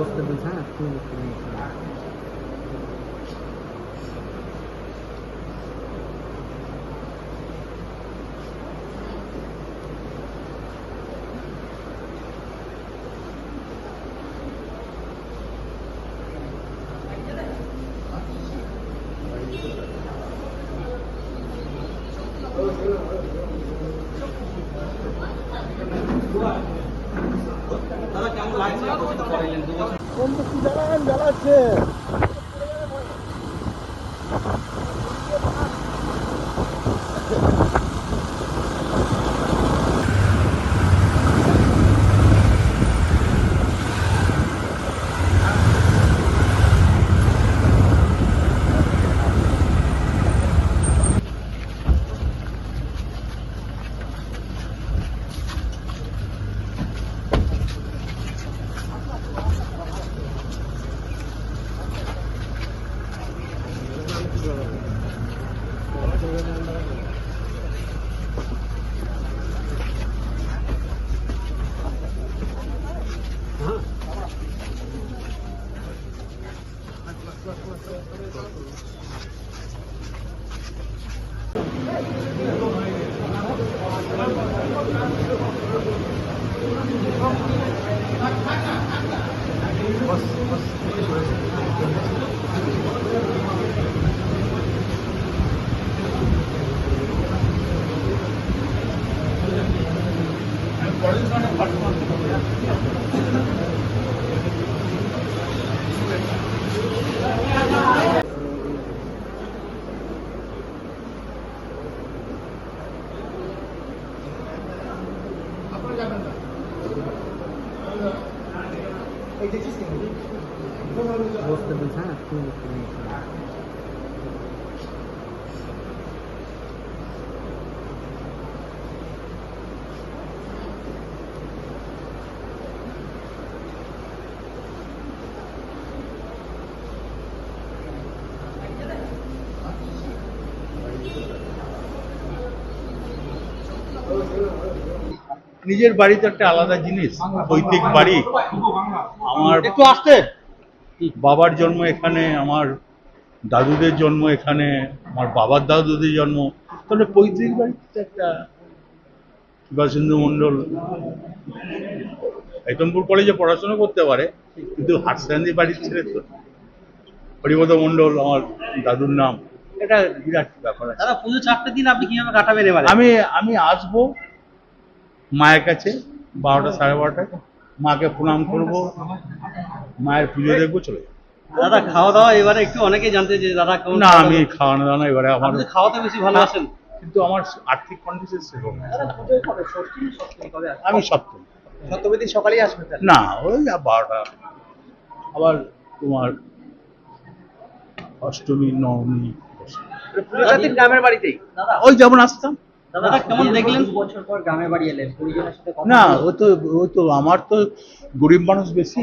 বসতে বলছে হ্যাঁ তুই বসতে বলছে বসতে নিজের বাড়িতে একটা আলাদা জিনিস পৈতৃক বাড়ি। আমার একটু আসতে। বাবার জন্ম এখানে আমার দাদুদের জন্ম এখানে আমার বাবার দাদুদের জন্ম। তাহলে পৈতৃক বাড়িতে একটা সুভাষচন্দ্র মণ্ডল একদমপুর কলেজে পড়াশোনা করতে পারে কিন্তু হাটসান্দি বাড়ির ছেলে তো। হরিপদ মণ্ডল আমার দাদুর নাম। এটা বিরাট ব্যাপার দাদা পুজো চারটে দিন আপনি কীভাবে কাটাবেন এবারে আমি আমি আসব মায়ের কাছে বারোটা সাড়ে বারোটায়। মাকে প্রণাম করব। মায়ের পুজো দেখব চলে যাব। দাদা খাওয়া দাওয়া এবারে একটু অনেকে জানতে যে দাদা কেমন না খাওয়া আমি দাওয়া? খাওয়ানো দাওয়ানো এবারে আমার আপনি খাওয়াতে বেশি ভালোবাসেন। কিন্তু আমার আর্থিক কন্ডিশন না। আসবে? আমি সপ্তম। সপ্তমী দিন সকালেই আসবে না ওই বারোটা। আবার তোমার অষ্টমী নবমী গ্রামের বাড়িতেই। ওই যেমন আসতাম দাদা কেমন দেখলেন? বছর পর গ্রামের বাড়ি এলেন। পরিজনের সাথে না ও তো ও তো আমার তো গরিব মানুষ বেশি।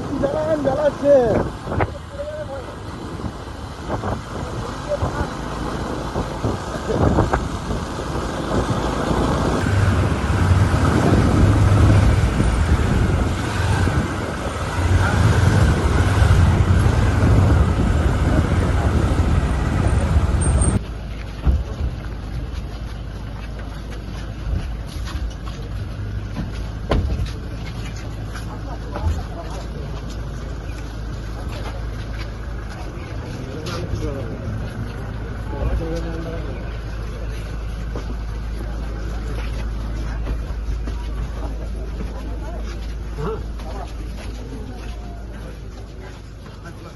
بودن اندلسه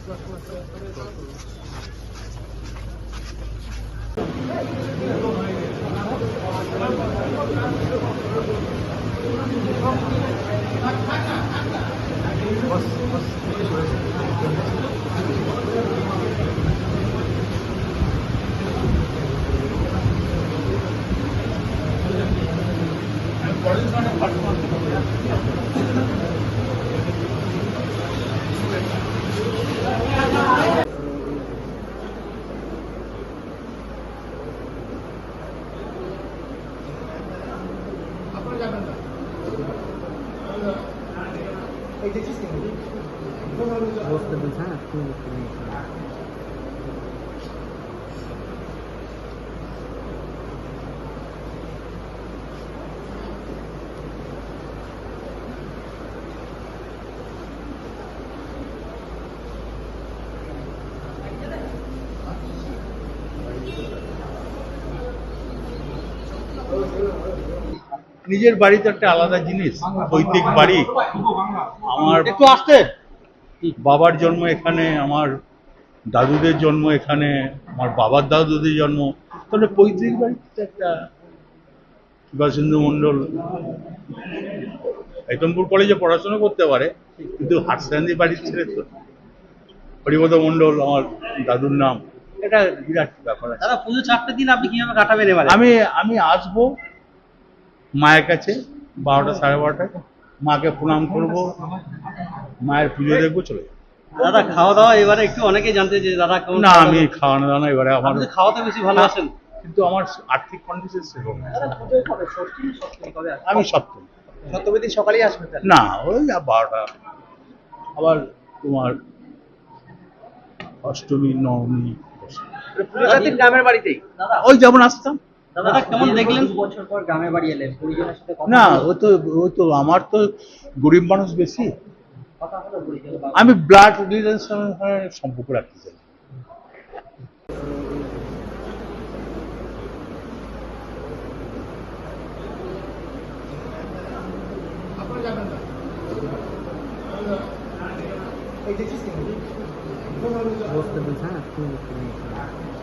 বছর নিজের বাড়ি তো একটা আলাদা জিনিস পৈতৃক বাড়ি। আমার একটু আসতে। বাবার জন্ম এখানে আমার দাদুদের জন্ম এখানে আমার বাবার দাদুদের জন্ম। তাহলে পৈতৃক বাড়িতে একটা শিবাসিন্ধু মণ্ডল একদমপুর কলেজে পড়াশোনা করতে পারে কিন্তু হাটসান্দি বাড়ির ছেলে তো। হরিপদ মণ্ডল আমার দাদুর নাম। এটা বিরাট ব্যাপার দাদা পুজো চারটে দিন আপনি কীভাবে কাটাবেন এবারে আমি আমি আসব মায়ের কাছে বারোটা সাড়ে বারোটায়। মাকে প্রণাম করব। মায়ের পুজো দেখব চলে যাব। দাদা খাওয়া দাওয়া এবারে একটু অনেকে জানতে যে দাদা কেমন না আমি খাওয়ানো দাওয়ানো এবারে আমার খাওয়াতে বেশি ভালোবাসেন। কিন্তু আমার আর্থিক কন্ডিশন সেরকম? আমি সপ্তম। সপ্তমীর দিন সকালেই আসবেন না ওই বারোটা। আবার তোমার অষ্টমী নবমী। পুজোর দিন গ্রামের বাড়িতেই? দাদা ওই যেমন আসতাম। দাদা কেমন দেখলেন? বছর পর গ্রামে বাড়ি এলেন পরিজনের সাথে না ও তো ও তো আমার তো গরিব মানুষ বেশি। আমি ব্লাড রিলেশনের সম্পর্ক রাখতে চাই। বসতে বলছে হ্যাঁ তুই বসতে বলছে।